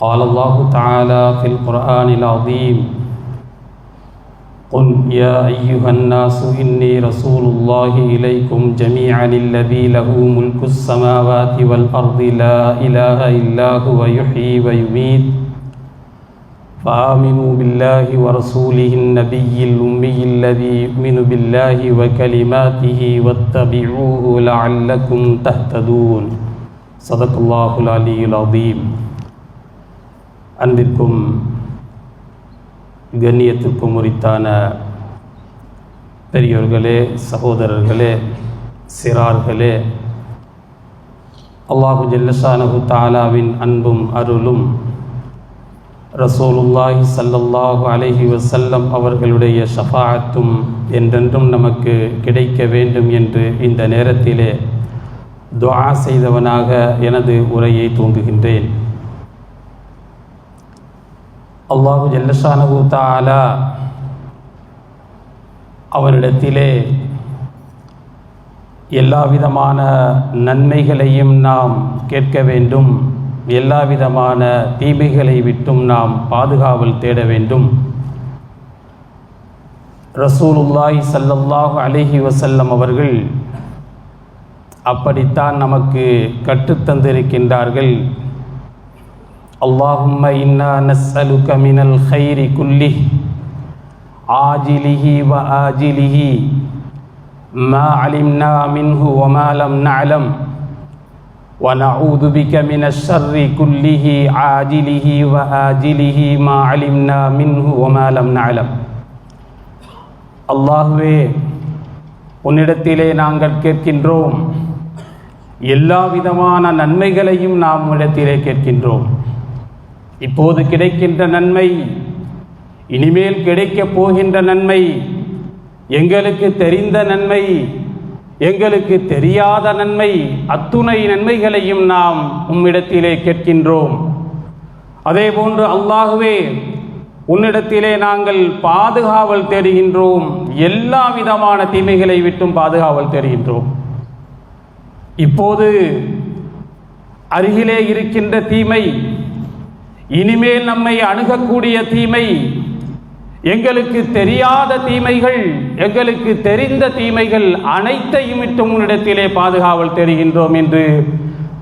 قال الله تعالى في القرآن العظيم قل يا أيها الناس إني رسول الله إليكم جميعا الذي له ملك السماوات والأرض لا إله إلا هو يحيي ويميت فآمنوا بالله ورسوله النبي الأمي الذي يؤمن بالله وكلماته واتبعوه لعلكم تهتدون صدق الله العلي العظيم. அன்பிற்கும் கண்ணியத்திற்கும் உரித்தான பெரியோர்களே சகோதரர்களே சிறார்களே அல்லாஹு ஜல்லஷானஹு தாலாவின் அன்பும் அருளும் ரசோலுல்லாஹி சல்லல்லாஹு அலஹி வசல்லம் அவர்களுடைய ஷஃபாத்தும் என்றென்றும் நமக்கு கிடைக்க வேண்டும் என்று இந்த நேரத்திலே துவா செய்தவனாக எனது உரையை தூங்குகின்றேன். அல்லாஹு ஜல்லஷானஹு தாலா அவரிடத்திலே எல்லா விதமான நன்மைகளையும் நாம் கேட்க வேண்டும். எல்லா விதமான தீமைகளை விட்டும் நாம் பாதுகாவல் தேட வேண்டும். ரசூலுல்லாய் சல்லல்லாஹு அலிஹி வசல்லம் அவர்கள் அப்படித்தான் நமக்கு கற்றுத்தந்திருக்கின்றார்கள் அல்லாஹும்ம இன்னா நஸ்அலுக மினல் ஹைரி குல்லி ஆஜிலிஹி வ ஆஜிலிஹி ما علمنا منه وما لم نعلم ونعوذ بك من الشر كله عاجله وآجله ما علمنا منه وما لم نعلم அல்லாஹுவே உன்னிடத்திலே நாங்கள் கேட்கின்றோம் எல்லா விதமான நன்மைகளையும் நாம் உன்னிடத்திலே கேட்கின்றோம் இப்போது கிடைக்கின்ற நன்மை இனிமேல் கிடைக்கப் போகின்ற நன்மை எங்களுக்கு தெரிந்த நன்மை எங்களுக்கு தெரியாத நன்மை அத்துணை நன்மைகளையும் நாம் உம்மிடத்திலே கேட்கின்றோம். அதே போன்று அல்லாகவே உன்னிடத்திலே நாங்கள் பாதுகாவல் தேடுகின்றோம். எல்லா விதமான தீமைகளை விட்டும் பாதுகாவல் தேடுகின்றோம். இப்போது அருகிலே இருக்கின்ற தீமை இனிமேல் நம்மை அணுகக்கூடிய தீமை எங்களுக்கு தெரியாத தீமைகள் எங்களுக்கு தெரிந்த தீமைகள் அனைத்தையும் விட்டும் உன்னிடத்திலே பாதுகாவல் தெரிகின்றோம் என்று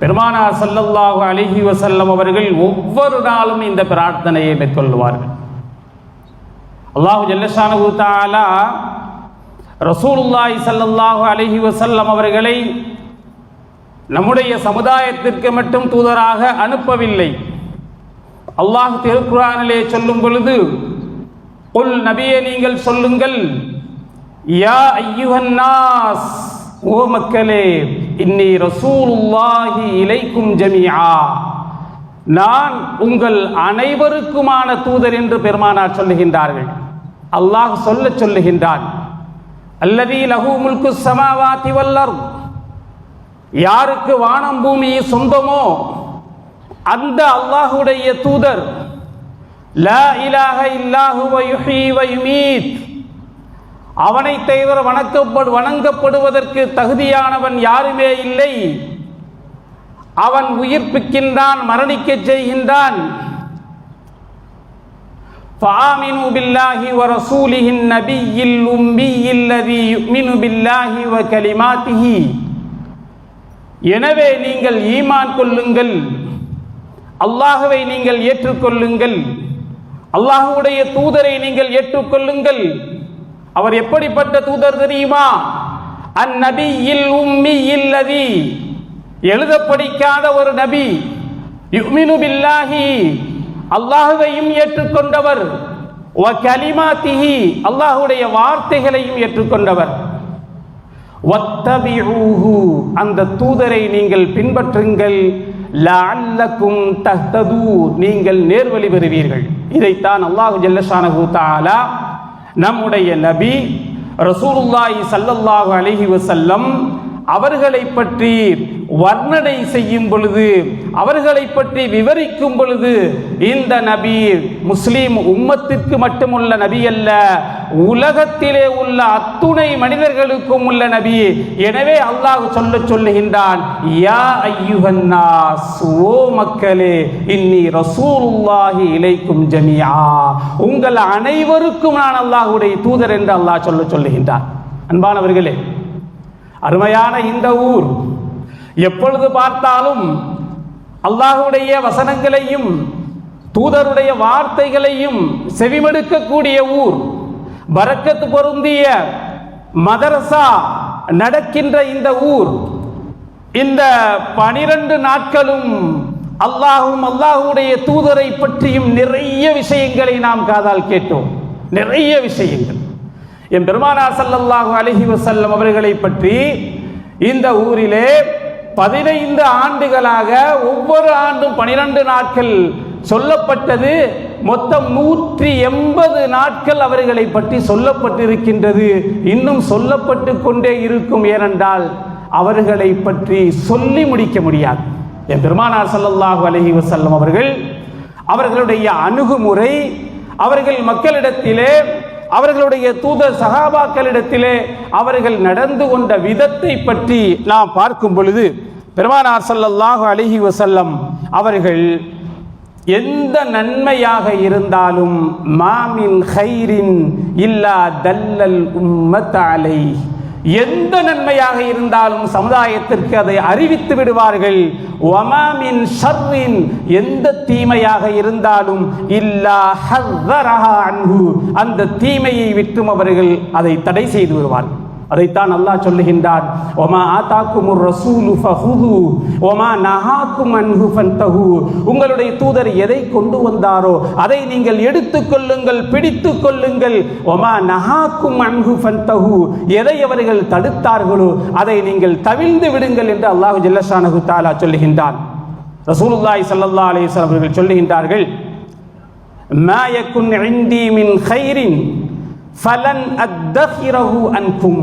பெருமானா சல்லல்லாஹு அலிஹி வசல்லம் அவர்கள் ஒவ்வொரு நாளும் இந்த பிரார்த்தனையை மேற்கொள்வார்கள். அல்லாஹு ஜல்லஷானு தாலா ரசூலுல்லாய் சல்லல்லாஹு அலிஹி வசல்லம் அவர்களை நம்முடைய சமுதாயத்திற்கு மட்டும் தூதராக அனுப்பவில்லை. அல்லாஹ் திருக்குறானிலே சொல்லும் பொழுது உல் நபியே நீங்கள் சொல்லுங்கள் யா ஐயுஹன்னாஸ் ஓ மக்களே இன்னி ரசூலுல்லாஹி இலைக்கும் ஜமியா நான் உங்கள் அனைவருக்குமான தூதர் என்று பெருமானார் சொல்லுகின்றார்கள். அல்லாஹ் சொல்ல சொல்லுகின்றான் அல்லதி லகு முல்கு சமாவாதி வல்லர் யாருக்கு வானம் பூமி சொந்தமோ அந்த அல்லாஹுடைய தூதர் லா இலாஹ இல்லாஹு யுஹி யுமீத் அவனை தவிர வணக்கப்படு வணங்கப்படுவதற்கு தகுதியானவன் யாருமே இல்லை அவன் உயிர்ப்பிக்கின்றான் மரணிக்க செய்கின்றான் فآمنوا بالله ورسوله النبي الأمي الذي يؤمن بالله وكلماته எனவே நீங்கள் ஈமான் கொள்ளுங்கள் அல்லாஹுவை நீங்கள் ஏற்றுக்கொள்ளுங்கள். அல்லாஹுடைய தூதரை நீங்கள் ஏற்றுக்கொள்ளுங்கள். அவர் எப்படிப்பட்ட தூதர் தெரியுமா? அந்நபியில் உம்மி இல்லதி எழுத படிக்காத ஒரு நபி. யுமினு பில்லாஹி. அல்லாஹுவையும் ஏற்றுக்கொண்டவர். வ கலிமாத்திஹி. அல்லாஹுடைய வார்த்தைகளையும் ஏற்றுக்கொண்டவர். வத்தபிஊஹு. அந்த தூதரை நீங்கள் பின்பற்றுங்கள். லஅல்லக்கும் தஹ்தது நீங்கள் நேர்வழி பெறுவீர்கள். இதைத்தான் அல்லாஹு ஜல்லஷானஹு தஆலா நம்முடைய நபி ரசூலுல்லாஹி சல்லல்லாஹு அலைஹி வஸல்லம் அவர்களை பற்றி வர்ணனை செய்யும் பொழுது அவர்களை பற்றி விவரிக்கும் பொழுது இந்த நபி முஸ்லீம் உம்மத்திற்கு மட்டுமுள்ள நபி அல்ல உலகத்திலே உள்ள அத்துணை மனிதர்களுக்கும் உள்ள நபி. எனவே அல்லாஹ் சொல்ல சொல்லுகின்றான் யா ஐயுஹன்னாஸ் ஓ மக்களே இன்னி ரசூலுல்லாஹி இலைக்கும் ஜமியா உங்கள் அனைவருக்கும் நான் அல்லாஹ்வுடைய தூதர் என்று அல்லாஹ் சொல்ல சொல்லுகின்றான். அன்பானவர்களே அருமையான இந்த ஊர் எப்பொழுது பார்த்தாலும் அல்லாஹுடைய வசனங்களையும் தூதருடைய வார்த்தைகளையும் செவிமடுக்கக்கூடிய ஊர். பரக்கத்து பொருந்திய மதரசா நடக்கின்ற இந்த ஊர் இந்த பனிரெண்டு நாட்களும் அல்லாஹும் அல்லாஹுடைய தூதரை பற்றியும் நிறைய விஷயங்களை நாம் காதால் கேட்டோம். நிறைய விஷயங்கள். என் பெருமானா ஸல்லல்லாஹு அலஹி வசல்லம் அவர்களை பற்றி இந்த ஊரிலே பதினைந்து ஆண்டுகளாக ஒவ்வொரு ஆண்டும் பனிரெண்டு நாட்கள் சொல்லப்பட்டது. மொத்தம் நூற்றி எண்பது நாட்கள் அவர்களை பற்றி சொல்லப்பட்டிருக்கின்றது. இன்னும் சொல்லப்பட்டு கொண்டே இருக்கும் ஏனென்றால் அவர்களை பற்றி சொல்லி முடிக்க முடியாது. என் பெருமானார் ஸல்லல்லாஹு அலஹி வசல்லம் அவர்கள் அவர்களுடைய அணுகுமுறை அவர்கள் மக்களிடத்திலே அவர்களுடைய தூதர் சகாபாக்களிடத்திலே அவர்கள் நடந்து கொண்ட விதத்தை பற்றி நாம் பார்க்கும் பொழுது பெருமானார் ஸல்லல்லாஹு அலஹி வசல்லம் அவர்கள் எந்த நன்மையாக இருந்தாலும் மாமின் ஹைரின் இல்லா தல்லல் உம்மத்தாலை எந்த நன்மையாக இருந்தாலும் சமுதாயத்திற்கு அதை அறிவித்து விடுவார்கள். ஒமாமின் ஷர்ரின் எந்த தீமையாக இருந்தாலும் இல்லா ஹர்ரஹா அன்பு அந்த தீமையை விட்டும் அவர்கள் அதை தடை செய்து விடுவார்கள். அதைத்தான் அல்லாஹ் சொல்லுகின்றான். ஒமா ஆதாக்குமுர் ரசூலு ஃபஹுது ஒமா நஹாக்கும் அன்ஹு ஃபன்தஹு. உங்களுடைய தூதர் எதை கொண்டு வந்தாரோ அதை நீங்கள் எடுத்துக்கொள்ளுங்கள் பிடித்துக்கொள்ளுங்கள் கொள்ளுங்கள். ஒமா நஹாக்கும் அன்ஹு ஃபன்தஹு. எதை அவர்கள் தடுத்தார்களோ அதை நீங்கள் தவிழ்ந்து விடுங்கள் என்று அல்லாஹ் ஜல்லஷானஹு தாலா சொல்லுகின்றான். ரசூலுல்லாஹி ஸல்லல்லாஹு அலைஹி வஸல்லம் அவர்கள் சொல்லுகின்றார்கள் மா யகுன் இந்தி மின் கைரின் ஃபலன் அத்தஹிரஹு அன்கும்.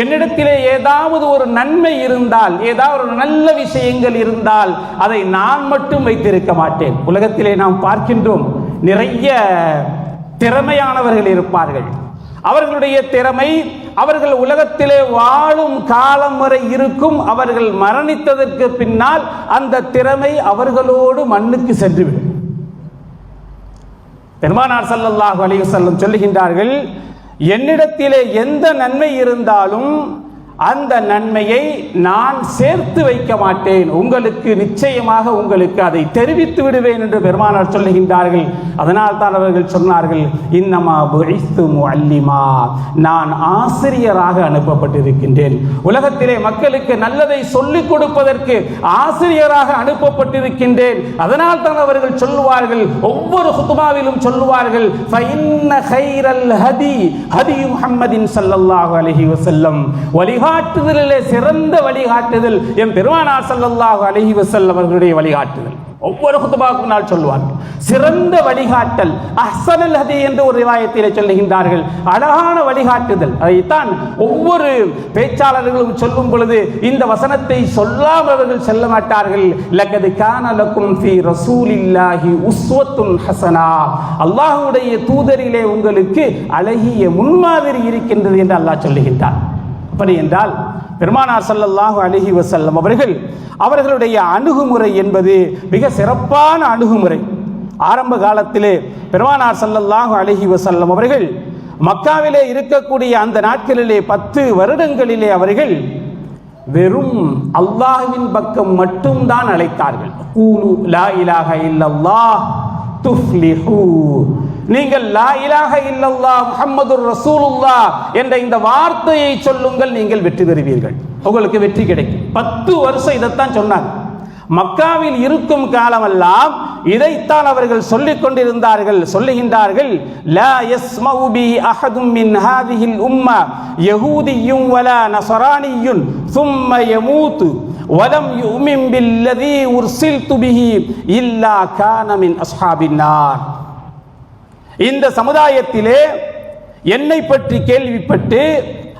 என்னிடத்திலே ஏதாவது ஒரு நன்மை இருந்தால் ஏதாவது ஒரு நல்ல விஷயங்கள் இருந்தால் அதை நான் மட்டும் வைத்திருக்க மாட்டேன். உலகத்திலே நாம் பார்க்கின்றோம் நிறைய திறமையானவர்கள் இருப்பார்கள். அவர்களுடைய திறமை அவர்கள் உலகத்திலே வாழும் காலம் வரை இருக்கும் அவர்கள் மரணித்ததற்கு பின்னால் அந்த திறமை அவர்களோடு மண்ணுக்கு சென்றுவிடும். பெருமானார் ஸல்லல்லாஹு அலைஹி சொல்லுகின்றார்கள் என்னிடத்திலே எந்த நன்மை இருந்தாலும் அந்த நன்மையை நான் சேர்த்து வைக்க மாட்டேன். உங்களுக்கு நிச்சயமாக உங்களுக்கு அதை தெரிவித்து விடுவேன் என்று பெருமானார் சொல்லுகின்றார்கள். அதனால் தான் அவர்கள் சொன்னார்கள் இன்னமா புழைத்து அல்லிமா நான் ஆசிரியராக அனுப்பப்பட்டிருக்கின்றேன். உலகத்திலே மக்களுக்கு நல்லதை சொல்லிக் கொடுப்பதற்கு ஆசிரியராக அனுப்பப்பட்டிருக்கின்றேன். அதனால் தான் அவர்கள் சொல்லுவார்கள் ஒவ்வொரு குத்துமாவிலும் சொல்லுவார்கள் ஹதி ஹதி முஹம்மதின் சல்லல்லாஹு அலஹி வசல்லம் வலிஹ வழிகாட்டுதலிலே சிறந்த வழிகாட்டுதல். என் பெருமானார் ஸல்லல்லாஹு அலஹி வசல் அவர்களுடைய வழிகாட்டுதல். ஒவ்வொரு குத்துபாக்கும் நாள் சொல்லுவார்கள் சிறந்த வழிகாட்டல். அஹ்சனல் ஹதி என்று ஒரு ரிவாயத்திலே சொல்லுகின்றார்கள். அழகான வழிகாட்டுதல். அதைத்தான் ஒவ்வொரு பேச்சாளர்களும் சொல்லும் பொழுது இந்த வசனத்தை சொல்லாமல் அவர்கள் செல்ல மாட்டார்கள். லக்கது கானலக்கும் ஃபி ரசூலில்லாஹி உஸ்வத்துல் ஹசனா. அல்லாஹுடைய தூதரிலே உங்களுக்கு அழகிய முன்மாதிரி இருக்கின்றது என்று அல்லாஹ் சொல்லுகின்றார் அப்படி என்றால் பெருமானார் ஸல்லல்லாஹு அலிஹி வசல்லம் அவர்கள் அவர்களுடைய அணுகுமுறை என்பது மிக சிறப்பான அணுகுமுறை. ஆரம்ப காலத்திலே பெருமானார் ஸல்லல்லாஹு அலிஹி வசல்லம் அவர்கள் மக்காவிலே இருக்கக்கூடிய அந்த நாட்களிலே பத்து வருடங்களிலே அவர்கள் வெறும் அல்லாஹ்வின் பக்கம் மட்டும்தான் அழைத்தார்கள். கூலு லா இலாஹ இல்லல்லாஹ் துஃப்லிஹூ. நீங்கள் லா இலாக இல்லல்லா முஹம்மது ரசூலுல்லா என்ற இந்த வார்த்தையை சொல்லுங்கள் நீங்கள் வெற்றி பெறுவீர்கள். உங்களுக்கு வெற்றி கிடைக்கும். பத்து வருஷம் இதைத்தான் சொன்னாங்க. மக்காவில் இருக்கும் காலமெல்லாம் இதைத்தான் அவர்கள் சொல்லிக் கொண்டிருந்தார்கள் சொல்லுகின்றார்கள் லா யஸ்மவு பி அஹதும் மின் ஹாதிஹில் உம்மா யஹூதியும் வலா நசரானியுன் சும்ம யமூத்து வலம் யுமிம் பில்லதி உர்சில்து பிஹி இல்லா கான மின் அஸ்ஹாபின்னார் இந்த சமுதாயத்திலே என்னை பற்றி கேள்விப்பட்டு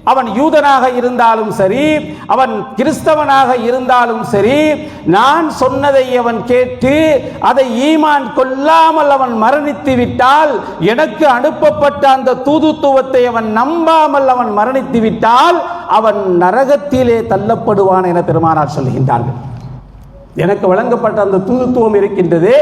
அவன் யூதனாக இருந்தாலும் சரி அவன் கிறிஸ்தவனாக இருந்தாலும் சரி நான் சொன்னதை அவன் கேட்டு அதை ஈமான் கொள்ளாமல் அவன் மரணித்து விட்டால் எனக்கு அனுப்பப்பட்ட அந்த தூதுத்துவத்தை அவன் நம்பாமல் அவன் மரணித்து விட்டால் அவன் நரகத்திலே தள்ளப்படுவான் என பெருமானார் சொல்கின்றார்கள் எனக்கு வழங்கப்பட்ட அந்த தூதுத்துவம் இருக்கின்றது.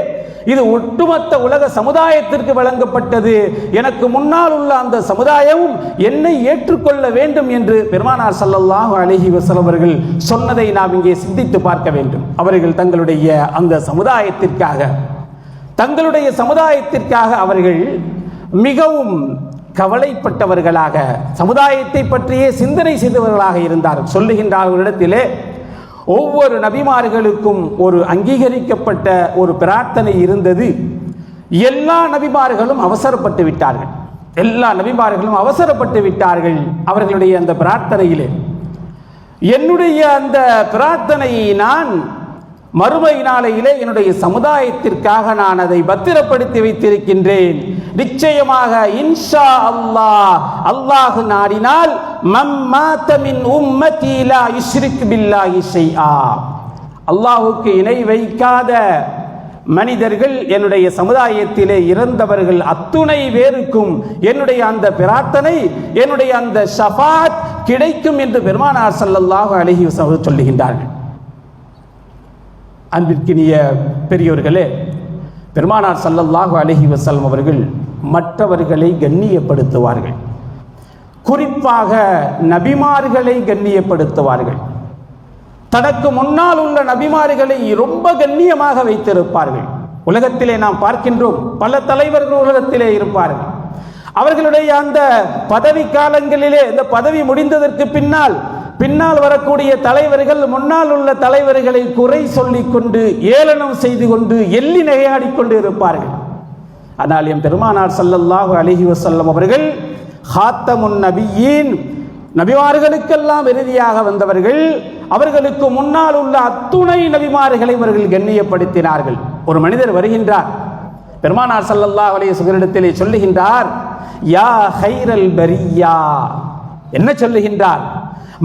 இது ஒட்டுமொத்த உலக சமுதாயத்திற்கு வழங்கப்பட்டது. எனக்கு முன்னால் உள்ள அந்த சமுதாயமும் என்னை ஏற்றுக்கொள்ள வேண்டும் என்று பெருமானார் ஸல்லல்லாஹு அலைஹி வஸல்லம் அவர்கள் சொன்னதை நாம் இங்கே சிந்தித்து பார்க்க வேண்டும். அவர்கள் தங்களுடைய அந்த சமுதாயத்திற்காக தங்களுடைய சமுதாயத்திற்காக அவர்கள் மிகவும் கவலைப்பட்டவர்களாக சமுதாயத்தை பற்றியே சிந்தனை செய்தவர்களாக இருந்தார்கள். இடத்திலே ஒவ்வொரு நபிமார்களுக்கும் ஒரு அங்கீகரிக்கப்பட்ட ஒரு பிரார்த்தனை இருந்தது. எல்லா நபிமார்களும் அவசரப்பட்டு விட்டார்கள். எல்லா நபிமார்களும் அவசரப்பட்டு விட்டார்கள் அவர்களுடைய அந்த பிரார்த்தனையிலே. என்னுடைய அந்த பிரார்த்தனையை நான் மறுமை நாளையிலே என்னுடைய சமுதாயத்திற்காக நான் அதை பத்திரப்படுத்தி வைத்திருக்கின்றேன். நிச்சயமாக இன்ஷா அல்லாஹ் அல்லாஹ் நாடினால் மம் மாத மின் உம்மதி லா யுஷ்ரிக் பில்லாஹி ஷைஆ. இணை வைக்காத மனிதர்கள் என்னுடைய சமுதாயத்திலே இறந்தவர்கள் அத்துணை பேருக்கும் என்னுடைய அந்த பிரார்த்தனை என்னுடைய அந்த ஷபாத் கிடைக்கும் என்று பெருமானார் சல்லல்லாஹு அழகி சொல்லுகின்றார்கள். அன்பிற்கினிய பெரியோர்களே பெருமானார் சல்லல்லாஹு அலஹி வசல்லம் அவர்கள் மற்றவர்களை கண்ணியப்படுத்துவார்கள். குறிப்பாக நபிமார்களை கண்ணியப்படுத்துவார்கள். தனக்கு முன்னால் உள்ள நபிமார்களை ரொம்ப கண்ணியமாக வைத்திருப்பார்கள். உலகத்திலே நாம் பார்க்கின்றோம் பல தலைவர்கள் உலகத்திலே இருப்பார்கள். அவர்களுடைய அந்த பதவி காலங்களிலே இந்த பதவி முடிந்ததற்கு பின்னால் பின்னால் வரக்கூடிய தலைவர்கள் முன்னால் உள்ள தலைவர்களை குறை சொல்லிக் கொண்டு ஏளனம் செய்து கொண்டு எள்ளி நகையாடி கொண்டு இருப்பார்கள். ஆனால் என் பெருமானார் சல்லல்லாஹு அலஹி வசல்லம் அவர்கள் ஹாத்தமுன் நபியின் நபிமார்களுக்கெல்லாம் இறுதியாக வந்தவர்கள் அவர்களுக்கு முன்னால் உள்ள அத்துணை நபிமார்களை இவர்கள் கண்ணியப்படுத்தினார்கள். ஒரு மனிதர் வருகின்றார். பெருமானார் சல்லல்லா அலைய சுகரிடத்திலே சொல்லுகின்றார் யா ஹைரல் பரியா. என்ன சொல்லுகின்றார்?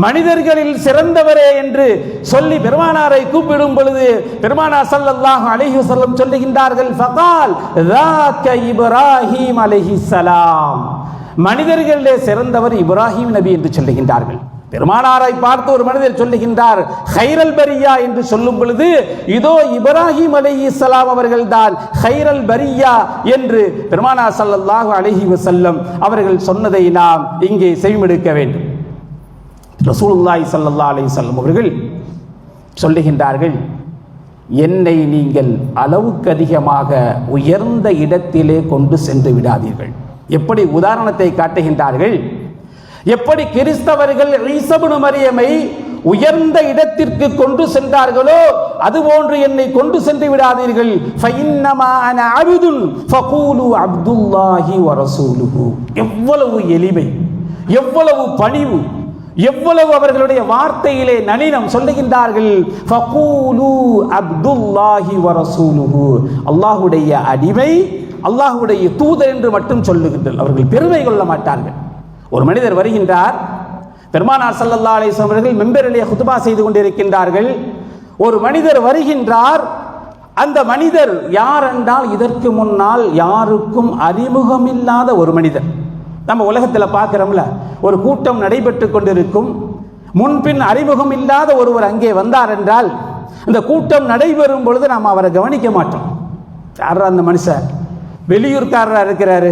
மனிதர்களில் சிறந்தவரே என்று சொல்லி பெருமானாரை கூப்பிடும் பொழுது பெருமானார் ஸல்லல்லாஹு அலைஹி வஸல்லம் சொல்லுகின்றார்கள் ஃபகால் ذاك இப்ராஹீம் அலைஹிஸ்ஸலாம் மனிதர்களிலே சிறந்தவர் இப்ராஹிம் நபி என்று சொல்லுகின்றார்கள் பெருமானாரை பார்த்து ஒரு மனிதர் சொல்லுகின்றார் ஹைரல் பரியா என்று சொல்லும் பொழுது இதோ இப்ராஹிம் அலைஹிஸ்ஸலாம் அவர்கள்தான் ஹைரல் பரியா என்று பெருமானார் ஸல்லல்லாஹு அலைஹி வஸல்லம் அவர்கள் சொன்னதை நாம் இங்கே செவிமெடுக்க வேண்டும் ரசூலுல்லாய் ஸல்லல்லாஹு அலி வஸல்லம் அவர்கள் சொல்லுகின்றார்கள் என்னை நீங்கள் அளவுக்கு அதிகமாக உயர்ந்த இடத்திலே கொண்டு சென்று விடாதீர்கள். எப்படி உதாரணத்தை காட்டுகின்றார்கள் எப்படி கிறிஸ்தவர்கள் ஈசபுனு மரியமை உயர்ந்த இடத்திற்கு கொண்டு சென்றார்களோ அதுபோன்று என்னை கொண்டு சென்று விடாதீர்கள். அப்துல்லாஹி எவ்வளவு எளிமை எவ்வளவு பணிவு எவ்வளவு அவர்களுடைய வார்த்தையிலே நளினம் சொல்லுகின்றார்கள்? ஃபகூலு அப்துல்லாஹி வ ரசூலுஹு. அடிமை அல்லாஹுடைய தூதர் என்று மட்டும் சொல்லுகின்றனர் அவர்கள் பெருமை கொள்ள மாட்டார்கள். ஒரு மனிதர் வருகின்றார் பெருமானார் சல்லல்லா அலைஹி அவர்கள் மெம்பரிலே குத்துபா செய்து கொண்டிருக்கின்றார்கள். ஒரு மனிதர் வருகின்றார் அந்த மனிதர் யார் என்றால் இதற்கு முன்னால் யாருக்கும் அறிமுகமில்லாத ஒரு மனிதர். நம்ம உலகத்தில் பார்க்குறோம்ல ஒரு கூட்டம் நடைபெற்று கொண்டிருக்கும். முன்பின் அறிமுகம் இல்லாத ஒருவர் அங்கே வந்தார் என்றால் இந்த கூட்டம் நடைபெறும் பொழுது நாம் அவரை கவனிக்க மாட்டோம். யாரா அந்த மனுஷன் வெளியூர்காரராக இருக்கிறாரு.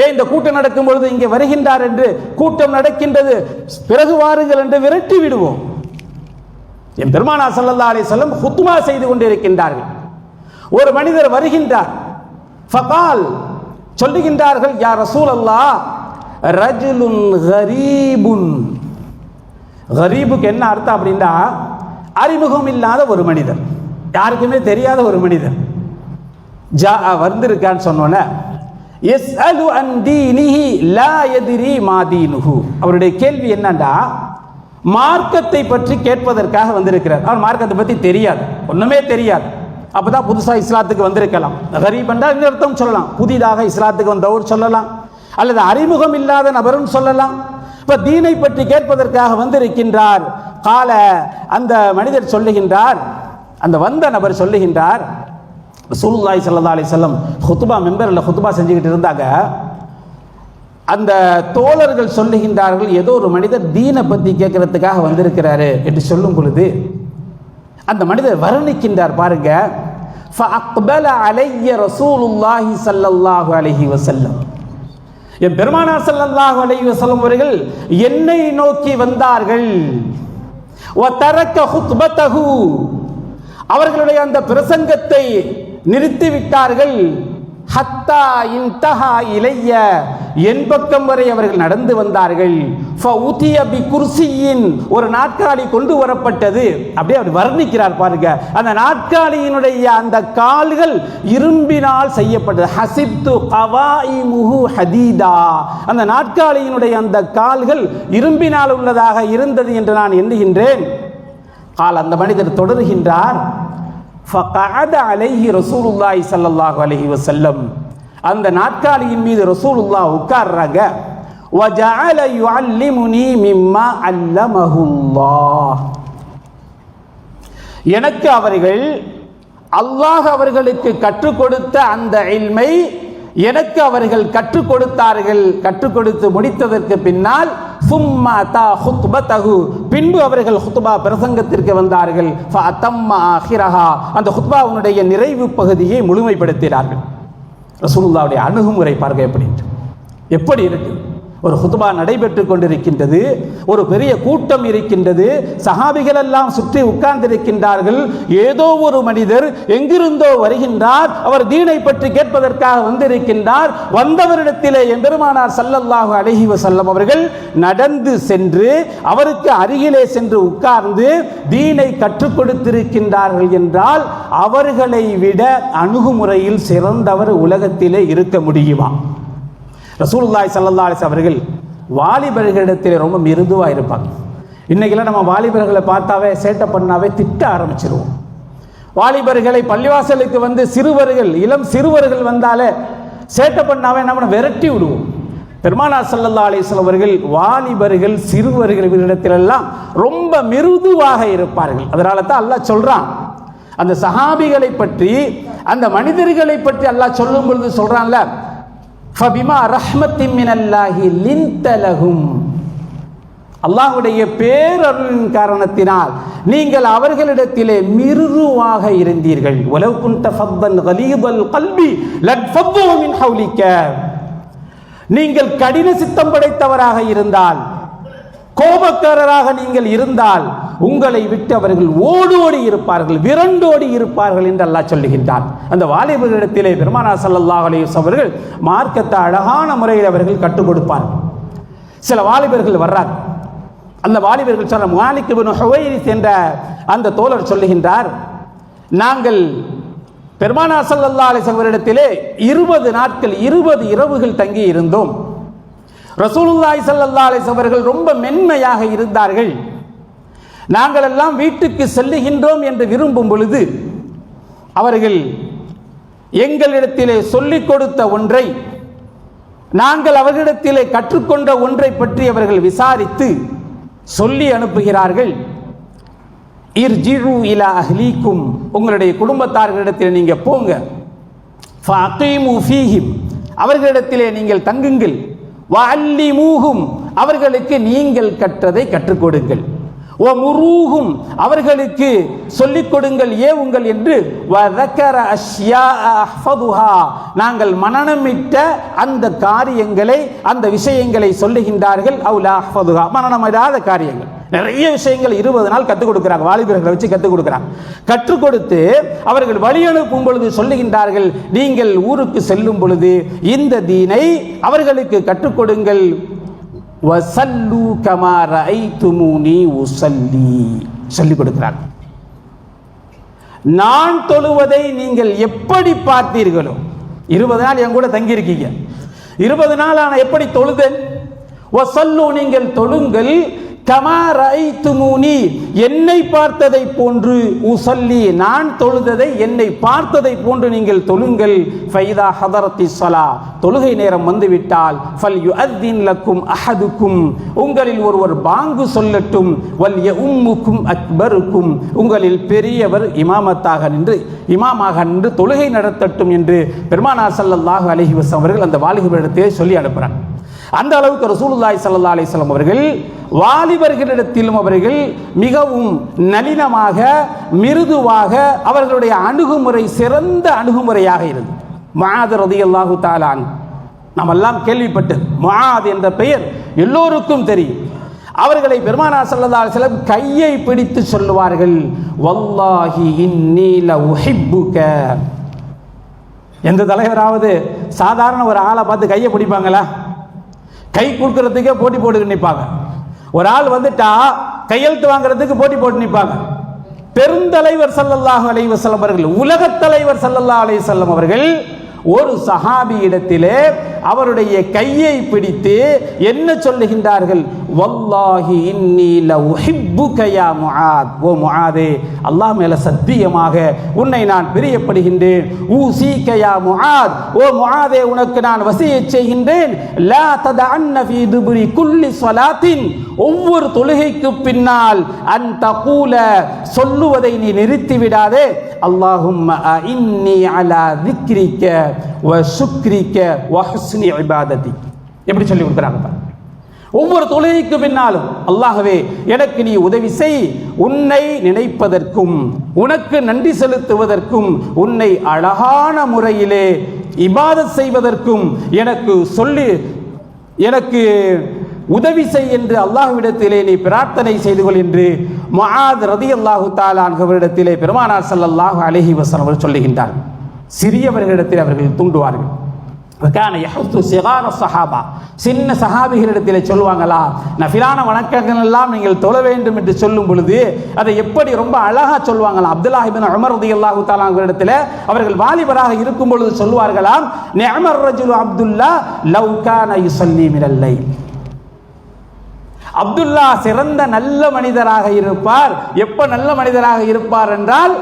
ஏன் இந்த கூட்டம் நடக்கும் பொழுது இங்கே வருகின்றார் என்று கூட்டம் நடக்கின்றது? பிறகு வாருங்கள் என்று விரட்டி விடுவோம். என் பெருமானா ஸல்லல்லாஹு அலி சொல்லம் ஹுத்மா செய்து கொண்டிருக்கின்றார்கள். ஒரு மனிதர் வருகின்றார். ஃபகால் சொல்லுகின்றார்கள் யார் ரசூல் அல்லாஹ் ரஜுலுன் ஹரீபுன் ஹரீபுக்கு என்ன அர்த்தம் அப்படின்னா அறிமுகம் இல்லாத ஒரு மனிதர். யாருக்குமே தெரியாத ஒரு மனிதர். ஜா வந்திருக்கான்னு சொன்னோன்னே எஸ் அலு அன் லா எதிரி மாதீனுஹு அவருடைய கேள்வி என்னண்டா மார்க்கத்தை பற்றி கேட்பதற்காக வந்திருக்கிறார். அவர் மார்க்கத்தை பற்றி தெரியாது. ஒன்றுமே தெரியாது. அப்போ தான் புதுசாக இஸ்லாத்துக்கு வந்திருக்கலாம். கரீப் என்றால் இன்னொருத்தம் சொல்லலாம். புதிதாக இஸ்லாத்துக்கு வந்தவர் சொல்லலாம். அல்லது அறிமுகம் இல்லாத நபரும் சொல்லலாம். இப்போ தீனை பற்றி கேட்பதற்காக வந்திருக்கின்றார். கால அந்த மனிதர் சொல்லுகின்றார். அந்த வந்த நபர் சொல்லுகின்றார். ரசூலுல்லாய் சல்லா அலி செல்லம் ஹுத்துபா மெம்பரில் ஹுத்துபா செஞ்சுக்கிட்டு இருந்தாங்க. அந்த தோழர்கள் சொல்லுகின்றார்கள் ஏதோ ஒரு மனிதர் தீனை பற்றி கேட்கறதுக்காக வந்திருக்கிறாரு என்று சொல்லும் பொழுது அந்த மனிதர் வர்ணிக்கின்றார் பாருங்க. ஃபஅக்பல அலைய ரசூலுல்லாஹி சல்லல்லாஹு அலைஹி வசல்லம் என் பெருமானா செல்லந்தாக அலைவ செல்லும் அவர்கள் என்னை நோக்கி வந்தார்கள். அவர்களுடைய அந்த பிரசங்கத்தை நிறுத்திவிட்டார்கள். ஹத்தா இன்தஹா இலைய. என் பக்கம் வரை அவர்கள் நடந்து வந்தார்கள். ஃபஉதிய பி குர்சியின் ஒரு நாற்காலி கொண்டு வரப்பட்டது. அப்படியே அவர் வர்ணிக்கிறார் பாருங்க. அந்த நாற்காலியினுடைய அந்த கால்கள் இரும்பினால் செய்யப்பட்டது. ஹசிப்து கவாயிமுஹு ஹதீதா. அந்த நாற்காலியினுடைய அந்த கால்கள் இரும்பினால் உள்ளதாக இருந்தது என்று நான் எண்ணுகின்றேன். கால் அந்த மனிதர் தொடருகின்றார். ஃபகாத அலைஹி ரசூலுல்லாஹி சல்லாஹு அலஹி வசல்லம் அந்த நாற்காலியின் மீது ரசூலுல்லாஹ் உட்கார்றாங்க. வஜால யுஅல்லிமுனி மிம்மா அல்லமஹுல்லாஹ். எனக்கு அவர்கள் அல்லாஹ் அவர்களுக்கு கற்றுக் கொடுத்த அந்த இல்மை எனக்கு அவர்கள் கற்றுக் கொடுத்தார்கள் கற்றுக் கொடுத்து முடித்ததற்கு பின்னால் சும்மா தா ஹுத்ப தகு பின்பு அவர்கள் ஹுத்பா பிரசங்கத்திற்கு வந்தார்கள். அந்த ஹுத்பாவுடைய நிறைவு பகுதியை முழுமைப்படுத்தினார்கள். ரசூலுல்லாவுடைய அணுகுமுறை பார்க்க எப்படி எப்படி இருக்கு? ஒரு ஹுத்பா நடைபெற்று கொண்டிருக்கின்றது ஒரு பெரிய கூட்டம் இருக்கின்றது சஹாபிகள் எல்லாம் சுற்றி உட்கார்ந்திருக்கின்றார்கள் ஏதோ ஒரு மனிதர் எங்கிருந்தோ வருகின்றார் அவர் தீனை பற்றி கேட்பதற்காக வந்திருக்கின்றார் வந்தவரிடத்திலே எம்பெருமானார் சல்லல்லாஹு அழகி வசல்லம் அவர்கள் நடந்து சென்று அவருக்கு அருகிலே சென்று உட்கார்ந்து தீனை கற்றுக் கொடுத்திருக்கின்றார்கள் என்றால் அவர்களை விட அணுகுமுறையில் சிறந்தவர் உலகத்திலே இருக்க முடியுமா? ரசூலுல்லாய் சல்லா அலிஸ் அவர்கள் வாலிபர்களிடத்தில் ரொம்ப மிருதுவாக இருப்பாங்க. இன்றைக்கெல்லாம் நம்ம வாலிபர்களை பார்த்தாவே சேட்டை பண்ணாவே திட்ட ஆரம்பிச்சிருவோம். வாலிபர்களை பள்ளிவாசலுக்கு வந்து சிறுவர்கள் இளம் சிறுவர்கள் வந்தாலே சேட்டை பண்ணாவே நம்ம விரட்டி விடுவோம். பெருமானார் சல்லல்லா அலிஸ்லாம் அவர்கள் வாலிபர்கள் சிறுவர்கள் இவர்களிடத்திலெல்லாம் ரொம்ப மிருதுவாக இருப்பார்கள். அதனால தான் அல்லாஹ் சொல்கிறான் அந்த சஹாபிகளை பற்றி அந்த மனிதர்களை பற்றி அல்லாஹ் சொல்லும் பொழுது சொல்றான்ல ஃபபிமா ரஹ்மத்தின் மினல்லாஹி லிந்தலகும் அல்லாஹுடைய அல்லாஹ்வுடைய பேரருளின் காரணத்தினால் நீங்கள் அவர்களிடத்திலே மிருதுவாக இருந்தீர்கள். உலவு குண்ட ஃபத்தன் கலீபல் கல்வி லட்ஃபத்து மின் ஹவுலிக்க நீங்கள் கடின சித்தம் படைத்தவராக இருந்தால் கோபக்காரராக நீங்கள் இருந்தால் உங்களை விட்டு அவர்கள் ஓடோடி இருப்பார்கள் விரண்டோடி இருப்பார்கள் என்று அல்லாஹ் சொல்லுகின்றான். அந்த வாலிபர்களிடத்திலே பெருமானா ஸல்லல்லாஹு அலைஹி அவர்கள் மார்க்கத்தை அழகான முறையில் அவர்கள் கற்றுக் கொடுப்பார்கள் சில வாலிபர்கள் வர்றார். அந்த வாலிபர்கள் சொன்ன மாலிக்கு ஹுவைரிஸ் என்ற அந்த தோழர் சொல்லுகின்றார் நாங்கள் பெருமானா சல்லா அலைஹி அவரிடத்திலே இருபது நாட்கள் இருபது இரவுகள் தங்கி இருந்தோம் ரசூலுல்லாய் ஸல்லல்லாஹு அலைஹி அவர்கள் ரொம்ப மென்மையாக இருந்தார்கள். நாங்கள் எல்லாம் வீட்டுக்கு செல்லுகின்றோம் என்று விரும்பும் பொழுது அவர்கள் எங்களிடத்திலே சொல்லிக் கொடுத்த ஒன்றை நாங்கள் அவர்களிடத்திலே கற்றுக்கொண்ட ஒன்றை பற்றி அவர்கள் விசாரித்து சொல்லி அனுப்புகிறார்கள். இர்ஜிரு இலா அஹ்லீக்கும் உங்களுடைய குடும்பத்தார்களிடத்தில் நீங்கள் போங்க. ஃபீஹிம் அவர்களிடத்திலே நீங்கள் தங்குங்கள். வஅல்லிமூஹும் அவர்களுக்கு நீங்கள் கற்றதை கற்றுக் கொடுங்கள் ஓ முருகும் அவர்களுக்கு சொல்லிக் கொடுங்கள் ஏவுங்கள் என்று அஷ்யா அஹ்ஃபதுஹா நாங்கள் மனநமிட்ட அந்த காரியங்களை அந்த விஷயங்களை சொல்லுகின்றார்கள் அவுலா மனநமிடாத காரியங்கள். நிறைய விஷயங்கள் இருபது நாள் கற்றுக் கொடுக்கிறாங்க. வாலிபர்களை வச்சு கற்றுக் கொடுக்கிறாங்க. கற்றுக் கொடுத்து அவர்கள் வழி அனுப்பும் பொழுது சொல்லுகின்றார்கள் நீங்கள் ஊருக்கு செல்லும் பொழுது இந்த தீனை அவர்களுக்கு கற்றுக் கொடுங்கள். வசல்லு கமாரை துமுனி உசல்லி. சொல்லிக் கொடுக்கிறார்கள் நான் தொழுவதை நீங்கள் எப்படி பார்த்தீர்களோ இருபது நாள் என் கூட தங்கியிருக்கீங்க. இருபது நாள் ஆனால் எப்படி தொழுதேன்? ஒசல்லு நீங்கள் தொழுங்கள். கமா என்னை பார்த்ததை போன்று உசல்லி நான் தொழுததை என்னை பார்த்ததை போன்று நீங்கள் தொழுங்கள். ஃபைதா ஹதரத்தி ஸலா தொழுகை நேரம் வந்துவிட்டால் ஃபல் யுஅத்தின் லக்கும் அஹதுக்கும் உங்களில் ஒருவர் பாங்கு சொல்லட்டும் வல் உம்முக்கும் அக்பருக்கும் உங்களில் பெரியவர் இமாமத்தாக நின்று இமாமாக நின்று தொழுகை நடத்தட்டும் என்று பெருமானார் சல்லல்லாஹு அலஹி வசம் அவர்கள் அந்த வாலிபரிடத்திலே சொல்லி அனுப்புகிறார் அந்த அளவுக்கு ரசூலுல்லாய் சல்லா அலிஸ்லாம் அவர்கள் வாலிபர்களிடத்திலும் அவர்கள் மிகவும் நளினமாக மிருதுவாக அவர்களுடைய அணுகுமுறை சிறந்த அணுகுமுறையாக இருந்தது. மாது ரலியல்லாஹு தாலான் அன்ஹு நாம் எல்லாம் கேள்விப்பட்டு மாது என்ற பெயர் எல்லோருக்கும் தெரியும். அவர்களை பெருமானார் ஸல்லல்லாஹு சிலம் கையை பிடித்து சொல்லுவார்கள் வல்லாஹி இன்னீ உஹிப்புக எந்த தலைவராவது சாதாரண ஒரு ஆளை பார்த்து கையை பிடிப்பாங்களா? கை கொடுக்கறதுக்கே போட்டி போட்டு நிற்பாங்க ஒரு ஆள் வந்துட்டா கையெழுத்து வாங்குறதுக்கு போட்டி போட்டு நிற்பாங்க பெருந்தலைவர் ஸல்லல்லாஹு அலை வசல்லம் அவர்கள் உலகத் தலைவர் சல்லல்லா அலை வஸல்லம் அவர்கள் ஒரு சஹாபி இடத்திலே அவருடைய கையை பிடித்து என்ன சொல்லுகின்றார்கள்? வல்லாஹி இன்னில உஹிப்பு யா முஆத். ஓ முஆதே அல்லாஹ் மேல சத்தியமாக உன்னை நான் பிரியப்படுகின்றேன். ஊசீக யா முஆத். ஓ முஆதே உனக்கு நான் வசியச் செய்கின்றேன். லா ததஅன்ன ஃபீ துபுரி குல்லி ஸலாத்தின். ஒவ்வொரு தொழுகைக்கு பின்னால் அன் தகூல சொல்லுவதை நீ நிறுத்தி விடாதே. அல்லாஹும் இன்னி அலா திக்ரிக்க வ சுக்ரிக்க வ ஹுஸ்னி இபாததி. எப்படி சொல்லி கொடுக்குறாங்க பாருங்க. ஒவ்வொரு தொழுகைக்கு பின்னாலும் அல்லாஹவே எனக்கு நீ உதவி செய். உன்னை நினைப்பதற்கும் உனக்கு நன்றி செலுத்துவதற்கும் உன்னை அழகான முறையிலே இபாதத் செய்வதற்கும் எனக்கு சொல்லி எனக்கு உதவி செய் என்று அல்லாஹ்விடத்திலே நீ பிரார்த்தனை செய்து கொள் என்று மகாத் ரதி அல்லாஹு தாலான்கவரிடத்திலே பெருமானார் சல்லாஹு அலஹி வஸல்லம் சொல்லுகின்றார் சிறியவர்களிடத்தில் அவர்கள் தூண்டுவார்கள். சஹாபா சின்ன சஹாபிகளிடத்தில் சொல்லுவாங்களா நஃபிலான வணக்கங்கள் எல்லாம் நீங்கள் தொழ வேண்டும் என்று சொல்லும் பொழுது அதை எப்படி ரொம்ப அழகாக சொல்லுவாங்களாம் அப்துல்லாஹிபின் அமர் உமர் ரலியல்லாஹு தாலாங்களிடத்தில் அவர்கள் வாலிபராக இருக்கும் பொழுது சொல்லுவார்களாம் நிஅமர் ரஜுலு அப்துல்லா லவ் கான யுஸல்லி மினல் அப்துல்லா சிறந்த நல்ல மனிதராக இருப்பார். எப்ப நல்ல மனிதராக இருப்பார் என்றால்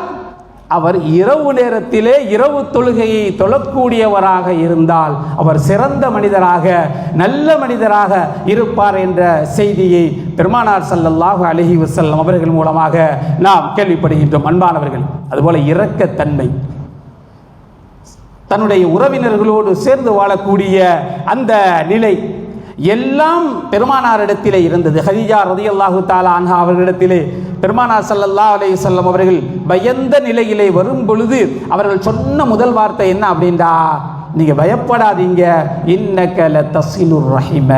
அவர் இரவு நேரத்திலே இரவு தொழுகையை தொழக்கூடியவராக இருந்தால் அவர் சிறந்த மனிதராக நல்ல மனிதராக இருப்பார் என்ற செய்தியை பெருமானார் சல்லல்லாஹு அலஹி வசல்லம் அவர்கள் மூலமாக நாம் கேள்விப்படுகின்றோம். அன்பானவர்கள் அதுபோல இரக்கத்தன்மை. தன்னுடைய உறவினர்களோடு சேர்ந்து வாழக்கூடிய அந்த நிலை எல்லாம் பெருமானாரிடத்திலே இருந்தது. ஹரிஜா ரதி அல்லாஹு தாலா அன்ஹா அவர்களிடத்திலே பெருமானார் சல்லல்லா அலைஹி வஸல்லம் அவர்கள் பயந்த நிலையிலே வரும் பொழுது அவர்கள் சொன்ன முதல் வார்த்தை என்ன அப்படின்றா? நீங்க பயப்படாதீங்க. இன்னக்கல தசிலுர் ரஹிம.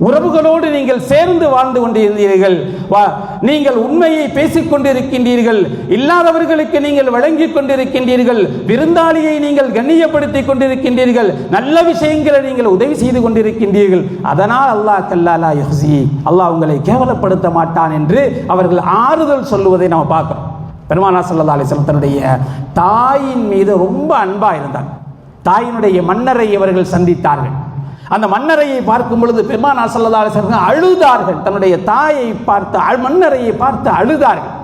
உறவுகளோடு நீங்கள் சேர்ந்து வாழ்ந்து கொண்டிருந்தீர்கள். வா- நீங்கள் உண்மையை பேசிக் கொண்டிருக்கின்றீர்கள். இல்லாதவர்களுக்கு நீங்கள் வழங்கிக் கொண்டிருக்கின்றீர்கள். விருந்தாளியை நீங்கள் கண்ணியப்படுத்திக் கொண்டிருக்கின்றீர்கள். நல்ல விஷயங்களை நீங்கள் உதவி செய்து கொண்டிருக்கின்றீர்கள். அதனால் அல்லாஹ் கல்லாலா யுஹ்சி அல்லாஹ் உங்களை கேவலப்படுத்த மாட்டான் என்று அவர்கள் ஆறுதல் சொல்லுவதை நம்ம பார்க்கிறோம். பெருமானா சல்லா அலைஹி தன்னுடைய தாயின் மீது ரொம்ப அன்பாக இருந்தார் தாயினுடைய மன்னரை இவர்கள் சந்தித்தார்கள். அந்த மன்னரையை பார்க்கும் பொழுது பெருமானார் ஸல்லல்லாஹு அலைஹி அழுதார்கள். தன்னுடைய தாயை பார்த்து அழ்- மன்னரையை பார்த்து அழுதார்கள்.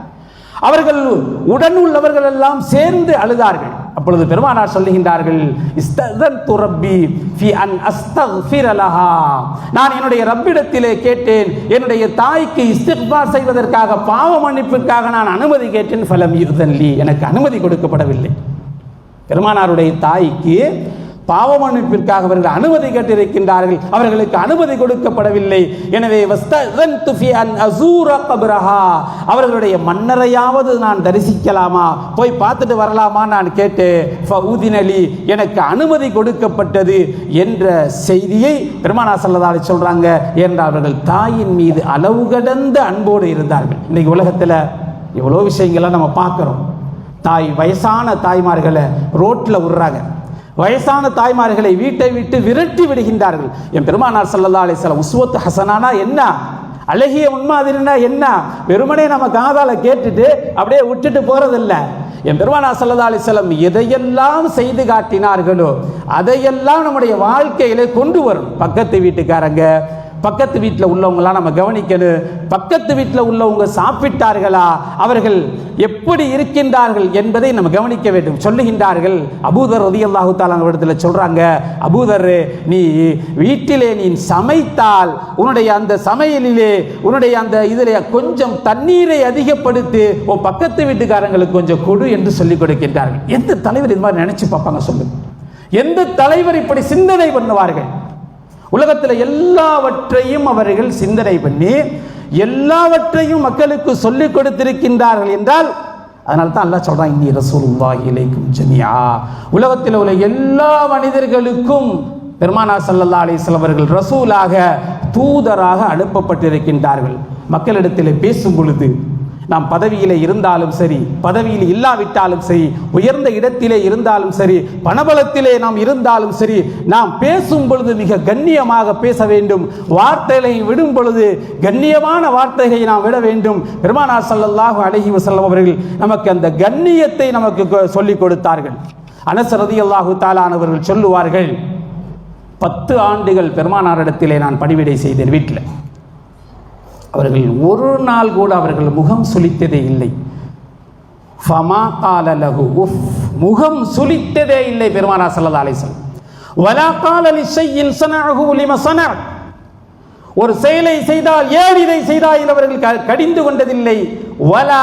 அவர்கள் உடன் உள்ளவர்கள் எல்லாம் சேர்ந்து அழுதார்கள். அப்பொழுது பெருமானார் சொல்லுகின்றார்கள் ஃபி அன் நான் என்னுடைய ரப்பிடத்திலே கேட்டேன் என்னுடைய தாய்க்கு இஸ்திக்பார் செய்வதற்காக பாவ மன்னிப்பிற்காக நான் அனுமதி கேட்டேன் ஃபலம் யுதன்லி எனக்கு அனுமதி கொடுக்கப்படவில்லை. பெருமானாருடைய தாய்க்கு பாவ மன்னிப்பிற்காக அவர்கள் அனுமதி கேட்டிருக்கின்றார்கள். அவர்களுக்கு அனுமதி கொடுக்கப்படவில்லை. எனவே அன் அவர்களுடைய மன்னரையாவது நான் தரிசிக்கலாமா? போய் பார்த்துட்டு வரலாமா நான் கேட்டு ஃபஊதினலி எனக்கு அனுமதி கொடுக்கப்பட்டது என்ற செய்தியை பெருமானா சல்லதாலை சொல்றாங்க என்றால் அவர்கள் தாயின் மீது அளவு கடந்த அன்போடு இருந்தார்கள். இன்னைக்கு உலகத்தில் எவ்வளோ விஷயங்களை நம்ம பார்க்குறோம். தாய் வயசான தாய்மார்களை ரோட்டில் விடுறாங்க. வயசான தாய்மார்களை வீட்டை விட்டு விரட்டி விடுகின்றார்கள். என் பெருமானார் ஸல்லல்லாஹு அலிஸ்லாம் உஸ்வத் ஹசனானா என்ன? அழகிய முன்மாதிரினா என்ன? வெறுமனே நம்ம காதால கேட்டுட்டு அப்படியே விட்டுட்டு போறதில்ல. என் பெருமானார் சல்லா அலைஹி எதையெல்லாம் செய்து காட்டினார்களோ அதையெல்லாம் நம்முடைய வாழ்க்கையிலே கொண்டு வரும் பக்கத்து வீட்டுக்காரங்க பக்கத்து வீட்டில் உள்ளவங்களாம் நம்ம கவனிக்கணும். பக்கத்து வீட்டில் உள்ளவங்க சாப்பிட்டார்களா? அவர்கள் எப்படி இருக்கின்றார்கள் என்பதை நம்ம கவனிக்க வேண்டும். சொல்லுகின்றார்கள். அபூதர் ரதி அல்லாஹு இடத்துல சொல்கிறாங்க அபூதர் நீ வீட்டிலே நீ சமைத்தால் உன்னுடைய அந்த சமையலிலே உன்னுடைய அந்த இதில் கொஞ்சம் தண்ணீரை அதிகப்படுத்தி உன் பக்கத்து வீட்டுக்காரங்களுக்கு கொஞ்சம் கொடு என்று சொல்லிக் கொடுக்கின்றார்கள். எந்த தலைவர் இது மாதிரி நினச்சி பார்ப்பாங்க சொல்லுங்கள் எந்த தலைவர் இப்படி சிந்தனை பண்ணுவார்கள்? உலகத்தில் எல்லாவற்றையும் அவர்கள் சிந்தனை பண்ணி எல்லாவற்றையும் மக்களுக்கு சொல்லிக் கொடுத்திருக்கின்றார்கள் என்றால் அதனால தான் அல்லா சொல்றான் இன்னி ரசூலுல்லாஹி இலைக்கும் ஜமியா உலகத்தில் உள்ள எல்லா மனிதர்களுக்கும் பெருமானா சல்லல்லா அலிஸ்லாம் அவர்கள் ரசூலாக தூதராக அனுப்பப்பட்டிருக்கின்றார்கள். மக்களிடத்தில் பேசும் பொழுது நாம் பதவியிலே இருந்தாலும் சரி பதவியில் இல்லாவிட்டாலும் சரி உயர்ந்த இடத்திலே இருந்தாலும் சரி பணபலத்திலே நாம் இருந்தாலும் சரி நாம் பேசும் பொழுது மிக கண்ணியமாக பேச வேண்டும். வார்த்தைகளை விடும் பொழுது கண்ணியமான வார்த்தைகளை நாம் விட வேண்டும். பெருமானார் ஸல்லல்லாஹு அழகி வஸல்லம் அவர்கள் நமக்கு அந்த கண்ணியத்தை நமக்கு சொல்லிக் கொடுத்தார்கள். அனசரதி அல்லாஹு தாலானவர்கள் சொல்லுவார்கள் பத்து ஆண்டுகள் பெருமானாரிடத்திலே நான் பணிவிடை செய்தேன் வீட்டில். அவர்கள் ஒரு நாள் கூட அவர்கள் முகம் சுளித்ததே இல்லை. ஃபமா கால லகு உஃப் முகம் சுளித்ததே இல்லை பெருமானா சல்லா அலிசல் வலா கால லிஷையின் சனஅஹு லிம ஒரு செயலை செய்தால் ஏன் இதை செய்தால் அவர்கள் கடிந்து கொண்டதில்லை? வலா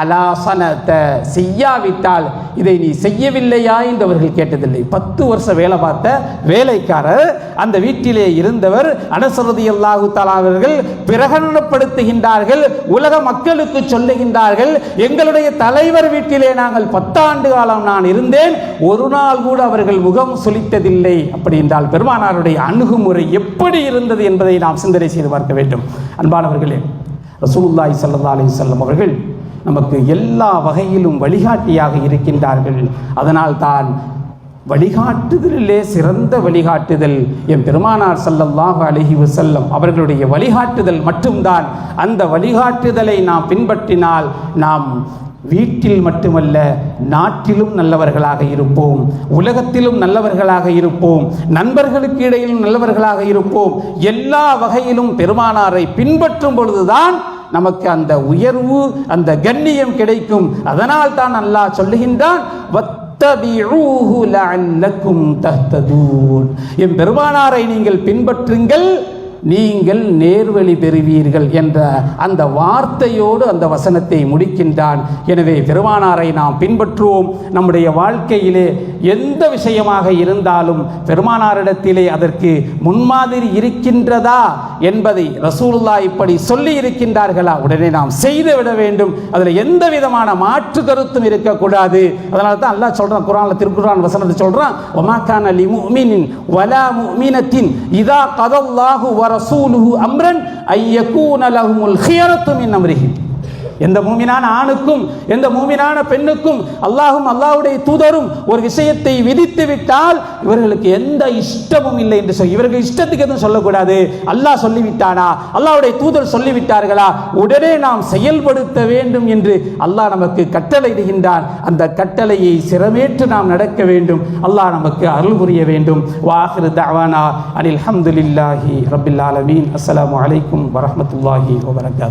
அலாசனத்தை செய்யாவிட்டால் இதை நீ செய்யவில்லையா என்று அவர்கள் கேட்டதில்லை. பத்து வருஷம் வேலை பார்த்த வேலைக்காரர் அந்த வீட்டிலே இருந்தவர் அனசரதி அல்லாஹு அவர்கள் பிரகடனப்படுத்துகின்றார்கள் உலக மக்களுக்கு சொல்லுகின்றார்கள் எங்களுடைய தலைவர் வீட்டிலே நாங்கள் பத்தாண்டு காலம் நான் இருந்தேன் ஒரு நாள் கூட அவர்கள் முகம் சுழித்ததில்லை அப்படி என்றால் பெருமானாருடைய அணுகுமுறை எப்படி இருந்தது என்பதை நாம் சிந்தனை செய்து பார்க்க வேண்டும். அன்பானவர்களே ரசூலுல்லாஹி சல்லா அலி செல்லம் அவர்கள் நமக்கு எல்லா வகையிலும் வழிகாட்டியாக இருக்கின்றார்கள். அதனால் தான் வழிகாட்டுதலிலே சிறந்த வழிகாட்டுதல். என் பெருமானார் ஸல்லல்லாஹு அலைஹி வஸல்லம் அவர்களுடைய வழிகாட்டுதல் மட்டும்தான். அந்த வழிகாட்டுதலை நாம் பின்பற்றினால் நாம் வீட்டில் மட்டுமல்ல நாட்டிலும் நல்லவர்களாக இருப்போம். உலகத்திலும் நல்லவர்களாக இருப்போம். நண்பர்களுக்கு இடையிலும் நல்லவர்களாக இருப்போம். எல்லா வகையிலும் பெருமானாரை பின்பற்றும் பொழுதுதான் நமக்கு அந்த உயர்வு அந்த கண்ணியம் கிடைக்கும். அதனால் தான் அல்லாஹ் சொல்லுகின்றான் என் பெருமானாரை நீங்கள் பின்பற்றுங்கள். நீங்கள் நேர்வழி பெறுவீர்கள் என்ற அந்த வார்த்தையோடு அந்த வசனத்தை முடிக்கின்றான். எனவே பெருமானாரை நாம் பின்பற்றுவோம். நம்முடைய வாழ்க்கையிலே எந்த விஷயமாக இருந்தாலும் பெருமானாரிடத்திலே அதற்கு முன்மாதிரி இருக்கின்றதா என்பதை ரசூலுல்லா இப்படி சொல்லி இருக்கின்றார்களா? உடனே நாம் செய்து விட வேண்டும். அதில் எந்த விதமான மாற்று கருத்தும் இருக்கக்கூடாது. அதனால தான் அல்லாஹ் சொல்றான் குரானில் திருக்குரான் வசனத்தை சொல்றான் ஒமாக்கான் அலி முஃமினின் வலா முஃமினத்தின் இதா கதல்லாஹு ورسوله أمرا أن يكون لهم الخيرة من أمرهم. எந்த மூமினான ஆணுக்கும் எந்த மூமினான பெண்ணுக்கும் அல்லாஹும் அல்லாஹுடைய தூதரும் ஒரு விஷயத்தை விதித்து விட்டால் இவர்களுக்கு எந்த இஷ்டமும் இல்லை என்று சொல்லி இவர்கள் இஷ்டத்துக்கு எதுவும் சொல்லக்கூடாது. அல்லாஹ் சொல்லிவிட்டானா? அல்லாஹுடைய தூதர் சொல்லிவிட்டார்களா? உடனே நாம் செயல்படுத்த வேண்டும் என்று அல்லாஹ் நமக்கு கட்டளையிடுகின்றான் அந்த கட்டளையை சிரமேற்று நாம் நடக்க வேண்டும். அல்லாஹ் நமக்கு அருள் புரிய வேண்டும். வாஹிரு தவானா அனில் ஹம்துலில்லாஹி ரபில் ஆலமீன். அஸ்லாம் வலைக்கும் வரமத்துல்லாஹி வபரகாத்.